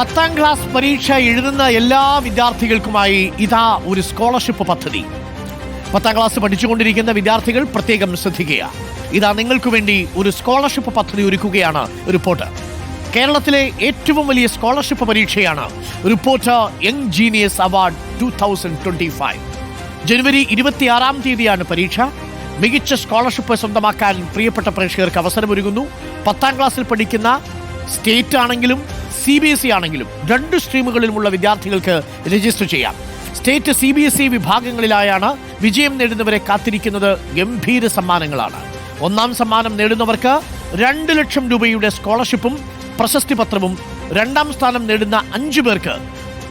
പത്താം ക്ലാസ് പരീക്ഷ എഴുതുന്ന എല്ലാ വിദ്യാർത്ഥികൾക്കുമായി ഇതാ ഒരു സ്കോളർഷിപ്പ് പദ്ധതി. പത്താം ക്ലാസ് പഠിച്ചുകൊണ്ടിരിക്കുന്ന വിദ്യാർത്ഥികൾ പ്രത്യേകം ശ്രദ്ധിക്കുക. ഇതാ നിങ്ങൾക്ക് വേണ്ടി ഒരു സ്കോളർഷിപ്പ് പദ്ധതി ഒരുക്കുകയാണ് റിപ്പോർട്ട്. കേരളത്തിലെ ഏറ്റവും വലിയ സ്കോളർഷിപ്പ് പരീക്ഷയാണ് report young genius award two thousand twenty five ജനുവരി ഇരുപത്തിയാറാം തീയതിയാണ് പരീക്ഷ. മികച്ച സ്കോളർഷിപ്പ് സ്വന്തമാക്കാൻ പ്രിയപ്പെട്ട പ്രേക്ഷകർക്ക് അവസരമൊരുങ്ങുന്നു. പത്താം ക്ലാസ്സിൽ പഠിക്കുന്ന സ്റ്റേറ്റ് ആണെങ്കിലും സി ബി എസ് ഇ ആണെങ്കിലും രണ്ട് സ്ട്രീമുകളിലുമുള്ള വിദ്യാർത്ഥികൾക്ക് രജിസ്റ്റർ ചെയ്യാം. State C B S E വിഭാഗങ്ങളിലായാണ് വിജയം നേടുന്നവരെ കാത്തിരിക്കുന്നത് ഗംഭീര സമ്മാനങ്ങളാണ്. ഒന്നാം സമ്മാനം നേടുന്നവർക്ക് രണ്ട് ലക്ഷം രൂപയുടെ സ്കോളർഷിപ്പും പ്രശസ്തി പത്രവും രണ്ടാം സ്ഥാനം നേടുന്ന അഞ്ചു പേർക്ക്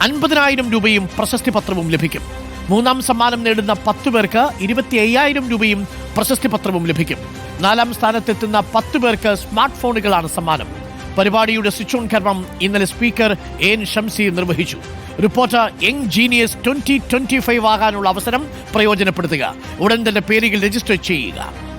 അൻപതിനായിരം രൂപയും പ്രശസ്തി പത്രവും ലഭിക്കും. മൂന്നാം സമ്മാനം നേടുന്ന പത്ത് പേർക്ക് ഇരുപത്തി അയ്യായിരം രൂപയും പ്രശസ്തി പത്രവും ലഭിക്കും. നാലാം സ്ഥാനത്തെത്തുന്ന പത്ത് പേർക്ക് സ്മാർട്ട് ഫോണുകളാണ് സമ്മാനം. പരിപാടിയുടെ സ്വിച്ച് ഓൺ കർമ്മം ഇന്നലെ സ്പീക്കർ എൻ ഷംസി നിർവഹിച്ചു. Reporter young genius twenty twenty five ആകാനുള്ള അവസരം പ്രയോജനപ്പെടുത്തുക. ഉടൻ തന്നെ പേരുകൾ രജിസ്റ്റർ ചെയ്യുക.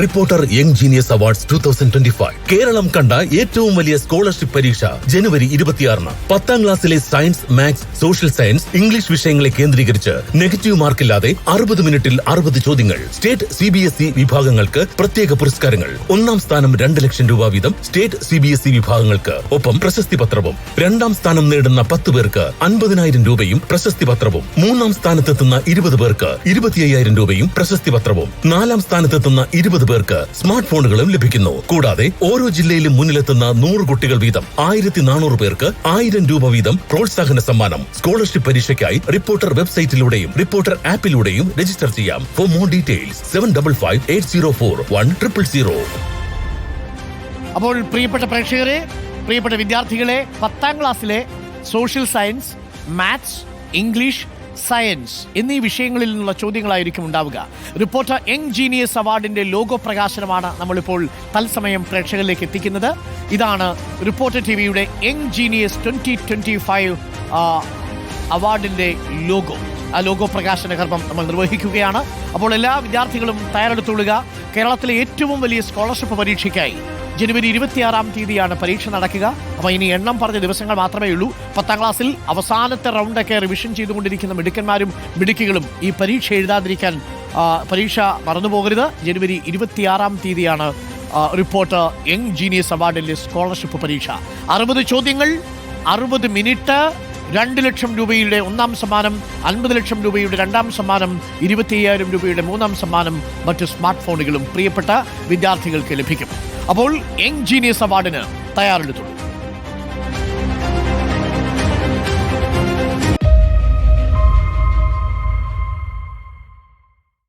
Reporter young genius awards two thousand twenty five Keralam കണ്ട ഏറ്റവും വലിയ സ്കോളർഷിപ്പ് പരീക്ഷ ജനുവരി ഇരുപത്തിയാറിന്. പത്താം ക്ലാസ്സിലെ science maths social science English വിഷയങ്ങളെ കേന്ദ്രീകരിച്ച് നെഗറ്റീവ് മാർക്കില്ലാതെ അറുപത് മിനിറ്റിൽ അറുപത് ചോദ്യങ്ങൾ. State C B S E വിഭാഗങ്ങൾക്ക് പ്രത്യേക പുരസ്കാരങ്ങൾ. ഒന്നാം സ്ഥാനം രണ്ട് ലക്ഷം രൂപ വീതം state C B S E വിഭാഗങ്ങൾക്ക് ഒപ്പം പ്രശസ്തി പത്രവും. രണ്ടാം സ്ഥാനം നേടുന്ന പത്ത് പേർക്ക് അൻപതിനായിരം രൂപയും പ്രശസ്തി പത്രവും. മൂന്നാം സ്ഥാനത്തെത്തുന്ന ഇരുപത് പേർക്ക് ഇരുപത്തിയ്യായിരം രൂപയും പ്രശസ്തി പത്രവും. നാലാം സ്ഥാനത്തെത്തുന്ന ഇരുപത് പേർക്ക് സ്മാർട്ട് ഫോണുകളും ലഭിക്കുന്നു. കൂടാതെ ഓരോ ജില്ലയിലും മുന്നിലെത്തുന്ന നൂറ് കുട്ടികൾ വീതം ആയിരത്തി നാനൂറ് പേർക്ക് ആയിരം രൂപ വീതം പ്രോത്സാഹന സമ്മാനം. സ്കോളർഷിപ്പ് പരീക്ഷയ്ക്കായി റിപ്പോർട്ടർ വെബ്സൈറ്റിലൂടെയും റിപ്പോർട്ടർ ആപ്പിലൂടെയും രജിസ്റ്റർ ചെയ്യാം. For more details seven double five eight zero four one triple zero അപ്പോൾ പ്രിയപ്പെട്ട പ്രേക്ഷകരെ പ്രിയപ്പെട്ട വിദ്യാർത്ഥികളെ പത്താം ക്ലാസ്സിലെ social science maths English science എന്നീ വിഷയങ്ങളിൽ നിന്നുള്ള ചോദ്യങ്ങളായിരിക്കും ഉണ്ടാവുക. റിപ്പോർട്ടർ യങ് ജീനിയസ് അവാർഡിന്റെ ലോഗോ പ്രകാശനമാണ് നമ്മളിപ്പോൾ തത്സമയം പ്രേക്ഷകരിലേക്ക് എത്തിക്കുന്നത്. ഇതാണ് റിപ്പോർട്ടർ ടി വിയുടെ young genius twenty twenty five logo ആ ലോഗോ പ്രകാശന കർമ്മം നമ്മൾ നിർവഹിക്കുകയാണ്. അപ്പോൾ എല്ലാ വിദ്യാർത്ഥികളും തയ്യാറെടുത്തുകൊള്ളുക. കേരളത്തിലെ ഏറ്റവും വലിയ സ്കോളർഷിപ്പ് പരീക്ഷയ്ക്കായി. ജനുവരി ഇരുപത്തിയാറാം തീയതിയാണ് പരീക്ഷ നടക്കുക. അപ്പോൾ ഇനി എണ്ണം പറഞ്ഞ ദിവസങ്ങൾ മാത്രമേ ഉള്ളൂ. പത്താം ക്ലാസ്സിൽ അവസാനത്തെ റൗണ്ടൊക്കെ റിവിഷൻ ചെയ്തുകൊണ്ടിരിക്കുന്ന മിടുക്കന്മാരും മിടുക്കികളും ഈ പരീക്ഷ എഴുതാതിരിക്കാൻ പരീക്ഷ മറന്നുപോകരുത്. ജനുവരി ഇരുപത്തിയാറാം തീയതിയാണ് റിപ്പോർട്ട് യങ് ജീനിയസ് അവാർഡിന്റെ സ്കോളർഷിപ്പ് പരീക്ഷ. അറുപത് ചോദ്യങ്ങൾ അറുപത് മിനിറ്റ് രണ്ട് ലക്ഷം രൂപയുടെ ഒന്നാം സമ്മാനം അൻപത് ലക്ഷം രൂപയുടെ രണ്ടാം സമ്മാനം ഇരുപത്തി രൂപയുടെ മൂന്നാം സമ്മാനം മറ്റ് സ്മാർട്ട് ഫോണുകളും പ്രിയപ്പെട്ട വിദ്യാർത്ഥികൾക്ക് ലഭിക്കും. അപ്പോൾ യങ് ജീനിയസ് അവാർഡിന് തയ്യാറെടുത്തുള്ളൂ